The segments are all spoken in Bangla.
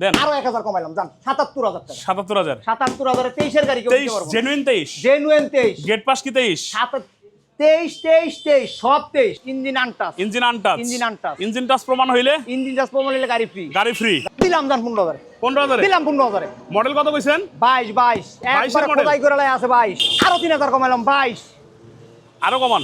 দেন। আরও এক হাজার কমাইলাম জান সাতাত্তর হাজার টাকা। সাতাত্তর হাজার। সাতাত্তর হাজারে তেইশের গাড়ি তেইশ জেনুইন তেইশ। গেট পাস কি তেইশ? তেইশ তেইশ তেইশ সব তেইশ। Engine untouch engine untouch engine untouched। Engine touch প্রমাণ হইলে? ইঞ্জিন জাস্ট প্রমাণ নিলে গাড়ি ফ্রি গাড়ি ফ্রি দিলাম জান পনেরো হাজারে। পনেরো হাজারে? দিলাম পনেরো হাজারে। মডেল কত কইছেন? বাইশ বাইশ। 22 একবার খোদাই করে আছে বাইশ। আরও তিন হাজার কমাইলাম বাইশ। আরও কমান।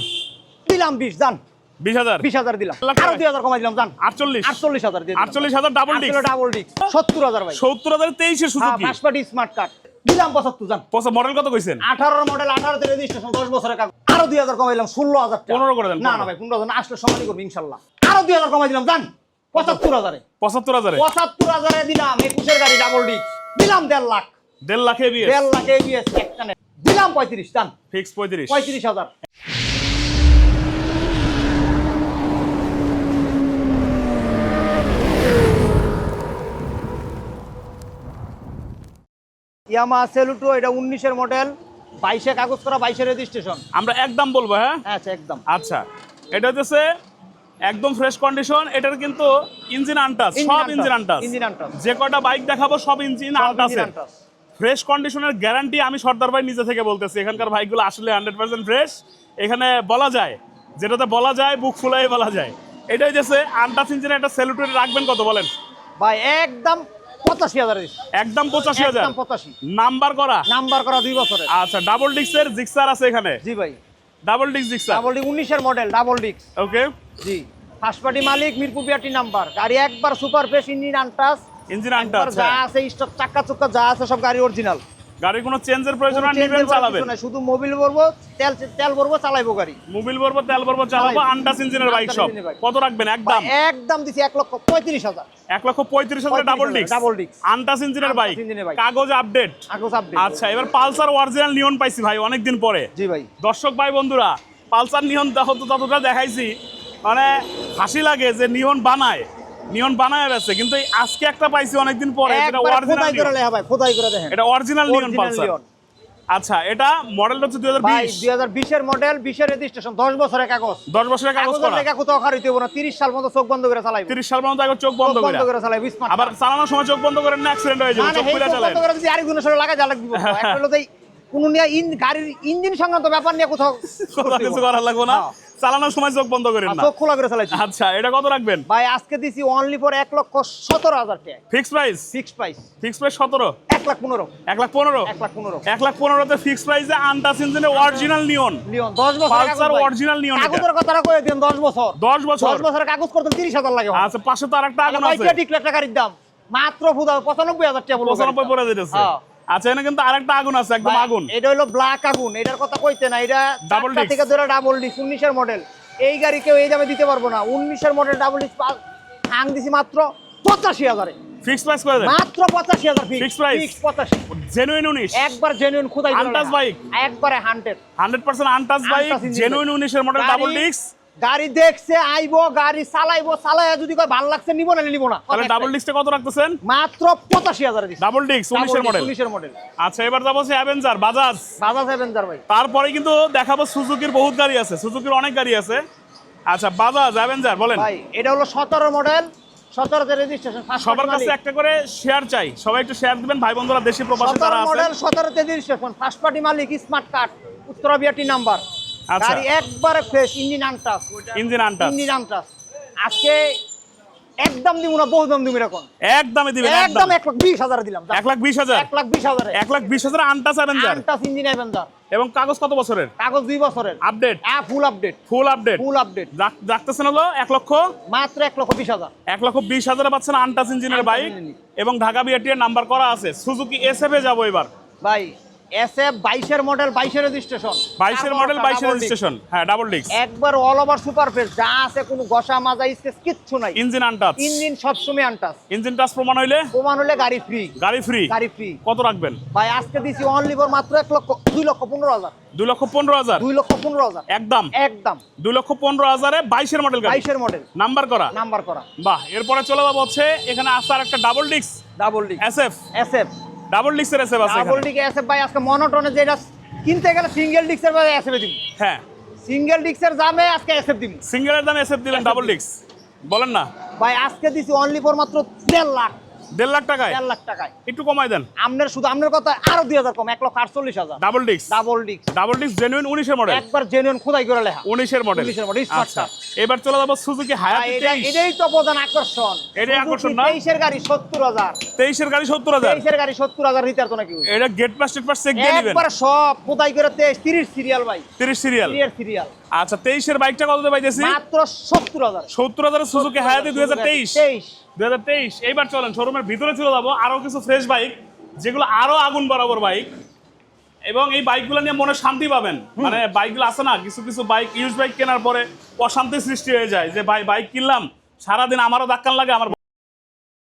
দিলাম বিশ জান। বিশ হাজার? বিশ হাজার দিলাম। আরও দুই হাজার কমাই দিলাম জান। আটচল্লিশ। আটচল্লিশ হাজার আটচল্লিশ হাজার ডাবল ডিস্ক ডাবল ডিস্ক সত্তর হাজার ভাই। সত্তর হাজার তেইশে হ্যাঁ সুজুকি স্মার্ট কার্ড দিলাম পঁচাত্তর জান। মডেল কত কইছেন? আঠারোর মডেল আঠারোতে রেজিস্ট্রেশন দশ বছরের কাগজ। আরও দুই হাজার কমাইলাম ষোলো হাজার। 15 করে দেন, না না ভাই পনেরো হাজার আসলে সমানই করবি ইনশাল্লাহ। আরও দুই হাজার কমাই দিলাম জান। পঁচাত্তর হাজারে। পঁচাত্তর হাজারে? পঁচাত্তর হাজারে দিলাম একুশের গাড়ি ডাবল ডিস্ক দিলাম দেড় লাখ। দেড় লাখে বিয়ে দেড় লাখ একটানে দিলাম পঁয়ত্রিশ জান। ফিক্স পঁয়ত্রিশ। পঁয়ত্রিশ হাজার। ইয়ামা সেলুটো এটা উনিশের মডেল বাইশে কাগজ করা বাইশে রেজিস্ট্রেশন আমরা একদম বলব হ্যাঁ? আচ্ছা একদম। আচ্ছা এটা হচ্ছে একদম ফ্রেশ কন্ডিশন এটার কিন্তু ইঞ্জিন আনটাচ সব ইঞ্জিন আনটাচ ইঞ্জিন আনটাস যে কটা বাইক দেখাবো সব ইঞ্জিন আনটাস ফ্রেশ কন্ডিশনের গ্যারান্টি আমি সর্দার ভাই নিজে থেকে বলতেছি এখানকার বাইকগুলো আসলে হান্ড্রেড পার্সেন্ট ফ্রেশ এখানে বলা যায় যেটাতে বলা যায় বুক ফুলাই বলা যায়। এটাই যে আনটাচ ইঞ্জিনে একটা সেলুটের রাখবেন কত বলেন? ভাই একদম পঁচাশি হাজার একদম পঁচাশি হাজার? পঁচাশি। নাম্বার করা? নাম্বার করা দুই বছরে আচ্ছা ডাবল জিক্সার আছে এখানে? জি ভাই। ডাবল জিক্সার ডাবল উনিশের মডেল ডাবল ওকে জি। ফার্স্ট পার্টি মালিক মিরপুর বিআরটি নাম্বার। গাড়ি একবার super fresh engine untouch engine untouch যা আছে স্টক চাকা চুক্কা যা আছে সব গাড়ি অরিজিনাল গাড়ির কোনো চেঞ্জের প্রয়োজন আর নিবেন চালাবেন? শুধু মোবিল ভরবো তেল তেল ভরবো চালাইবো গাড়ি। মোবিল বলব তেল বলব চালাবো। আনটাচ ইঞ্জিনের বাইক সব। কত রাখবেন? একদম একদম দিছি এক লক্ষ পঁয়ত্রিশ হাজার। এক লক্ষ পঁয়ত্রিশ হাজার ডাবল 35,000 ডিক্স double disc। আনটাচ ইঞ্জিনের বাইক। কাগজ আপডেট আগো আপডেট আচ্ছা এবার পালসার অরিজিনাল নিয়ন পাইছি ভাই অনেকদিন পরে। জি ভাই। দর্শক ভাই বন্ধুরা পালসার নিয়ন তত ততটা দেখাইছি। মানে হাসি লাগে যে নিয়ন বানায়। নিয়ন বানায় গেছে কিন্তু আজকে একটা পাইছি অনেকদিন পরে একবারে অরিজিনাল করে লেখা ভাই খোদাই করে দেখেন। এটা অরিজিনাল নিয়ন পালসার। আচ্ছা এটা মডেল হচ্ছে দুই হাজার ভাই বিশ। দুই হাজার বিশের মডেল বিশের রেজিস্ট্রেশন দশ বছরের কাগজ। দশ বছরের কাগজ করা। লেখা কোথাও খারিতে হব না তিরিশ সাল মতো চোখ বন্ধ করে চালাইবো। তিরিশ সাল পর্যন্ত আগে চোখ বন্ধ করে বন্ধ করে। চালাইবো স্মার্ট আবার চালানোর সময় চোখ বন্ধ করেন না অ্যাক্সিডেন্ট হয়ে যাবে চোখ খুলে চালায় বন্ধ করে যদি আরেক গুণের লাগা জ্বালা দিব একটা হলো যে কোনো নিয়ে ইন গাড়ির ইঞ্জিন সংক্রান্ত ব্যাপার নিয়ে কোথাও কিছু করার লাগবে না। চালানোর সময় চোখ বন্ধ করেন না। চোখ খোলা করে চালাইছি। আচ্ছা এটা কত রাখবেন? ভাই আজকে দিছি অনলি ফর এক লক্ষ সতেরো হাজার টাকা। Fix price fix price fix price সতেরো? এক লাখ পনেরো। এক লাখ পনেরো? এক লাখ পনেরো। এক লাখ পনেরোতে ফিক্স প্রাইসে আন্টাস ইঞ্জিনের অরিজিনাল নিয়ন লিওন দশ বছর পালসার অরিজিনাল নিয়ন কাগজের কথাটা কয়ে দিন দশ বছর। দশ বছর? দশ বছরের কাগজ করতে তিরিশ হাজার লাগে আচ্ছা পাশে তো আরেকটা আগুন আছে। বাইকটা ঠিক লাখ টাকার দাম? মাত্র ফুদা পঁচানব্বই হাজার টাকা বলব পঁচানব্বই গাড়ির পরে দিতেছে। হ্যাঁ। আচ্ছা এখানে কিন্তু আরেকটা আগুন আছে একদম আগুন। এটা হলো ব্ল্যাক আগুন এটার কথা কইতে না এটা ডাবল। থেকে ধরে ডাবল ডিস্ক উনিশের মডেল এই গাড়ি কেউ এই দামে দিতে পারব না উনিশের মডেল ডাবল ডিস্ক হাং দিছি মাত্র পঁচাশি হাজারে। ফিক্স প্রাইস করে দেন মাত্র পঁচাশি হাজার Fixed price? ফিক্স পঁচাশি। জেনুইন উনিশ? একবার জেনুইন খুদাই লেখা। bike? একবারে hundred hundred percent untouch bike genuine উনিশের মডেল ডাবল ডিস্ক গাড়ি দেখছে আইবো গাড়ি চালাইবো চালাইয়া যদি কয় ভালো লাগছে নিব না নিব না। তাহলে ডাবল ডিস্কটা কত রাখতেছেন? মাত্র পঁচাশি হাজারে দিচ্ছি। ডাবল ডিস্ক উনিশের মডেল উনিশের মডেল আচ্ছা এবার যাব সে অ্যাভেঞ্জার বাজাজ বাজাজ অ্যাভেঞ্জার ভাই। তারপরে কিন্তু দেখাবো সুজুকির বহুত গাড়ি আছে। সুজুকির অনেক গাড়ি আছে। আচ্ছা বাজাজ অ্যাভেঞ্জার বলেন। ভাই এটা হলো সতেরো মডেল সতেরোতে রেজিস্ট্রেশন সবার কাছে একটা করে শেয়ার চাই। সবাই একটু শেয়ার দিবেন। ভাই বন্ধুরা দেশি প্রবাসী যারা আছে। মডেল সতেরোতে রেজিস্ট্রেশন ফার্স্ট পার্টি মালিক smart card Uttara BRT number. গাড়ি একবারে fresh engine untouch engine untouch engine untouch আজকে একদম দিব না বহু দাম দিব এরকম। একদমই দিবেন একদম। একদম এক লাখ বিশ হাজার দিলাম লাখ বিশ হাজার? এক লাখ বিশ হাজারে। এক লাখ বিশ হাজার untouch Avenger untouch engine Avenger এবং কাগজ কত বছরের? কাগজ দুই বছরের। Update full update full update full update রাখতেছেন হলো এক লক্ষ? মাত্র এক লক্ষ বিশ হাজার। এক লক্ষ বিশ হাজারে পাচ্ছেন আনটাচ ইঞ্জিনের বাইক। এবং ঢাকা বিআরটিএর নাম্বার করা আছে। সুজুকি এস এফ এ যাব এবার। ভাই এস এফ বাইশের মডেল বাইশের রেজিস্ট্রেশন বাইশের মডেল বাইশের রেজিস্ট্রেশন হ্যাঁ ডাবল ডিস্ক একবার অল ওভার সুপার যা আছে কোনো ঘষা মাজা স্কেচ কিচ্ছু নাই। ইঞ্জিন আনটাচ ইঞ্জিন সবসময় আনটাস ইঞ্জিন টাচ প্রমাণ হইলে? প্রমাণ হলে গাড়ি ফ্রি গাড়ি ফ্রি গাড়ি ফ্রি কত রাখবেন? ভাই আজকে দিছি অনলি ফর মাত্র এক লক্ষ দুই লক্ষ পনেরো হাজার। দুই লক্ষ পনেরো হাজার? দুই লক্ষ পনেরো হাজার। একদম। একদম। দুই লক্ষ পনেরো হাজারে বাইশের মডেল গাড়ি। বাইশের মডেল নাম্বার করা। নাম্বার করা। বাহ এরপরে চলে যাব হচ্ছে এখানে আছে আর একটা double disc double D S F S F double ডিস্কের এসএফ আছে ডাবল এখানে। এসএফ ভাই আজকে মনোটনে যেটা কিনতে গেলে সিঙ্গেল ডিক্সের ভাই এসএফ দিব। হ্যাঁ। সিঙ্গেল ডিক্সের দামে আজকে এসএফ দিন দিব। সিঙ্গেলের দাম এসএফ দিলেন ডাবল ডিস্ক বলেন না। ভাই আজকে দিছি অনলি ফর মাত্র দেড় লাখ। দেড় লাখ টাকায়? দেড় লাখ টাকায়। একটু কমাই দেন। আপনার শুধু আপনার কথা আরও দুই হাজার কম এক লক্ষ আটচল্লিশ হাজার। Double disc double disc double disc genuine উনিশের মডেল একবার জেনুইন খোদাই করে লেখা। উনিশের মডেল 19 এর model, smart আচ্ছা। এবার চলে যাব সুজুকি হায়াতি এটা এটাই তো প্রধান আকর্ষণ। এটাই আকর্ষণ না? তেইশের গাড়ি সত্তর হাজার। তেইশের গাড়ি সত্তর হাজার। তেইশের গাড়ি সত্তর হাজার রিতার তো নাকি এটা গেট পাস টেট পাস চেক দিয়ে একবার সব খোদাই করে তেইশ। তিরিশ সিরিয়াল ভাই। তিরিশ সিরিয়াল সিরিয়াল আচ্ছা তেইশের বাইকটা কত পাইতেছি? মাত্র সত্তর হাজার। সত্তর হাজার সুজুকি হায়াতি দুই হাজার তেইশ। দুই হাজার তেইশ। এইবার চলেন শোরুমের ভিতরে চলে যাব। আরও কিছু ফ্রেশ বাইক যেগুলো আরও আগুন বরাবর বাইক এবং এই বাইকগুলো নিয়ে মনে শান্তি পাবেন। মানে বাইকগুলো আছে না কিছু কিছু বাইক ইউজ বাইক কেনার পরে অশান্তি সৃষ্টি হয়ে যায় যে ভাই বাইক কিনলাম সারাদিন আমারও ধাক্কান লাগে আমার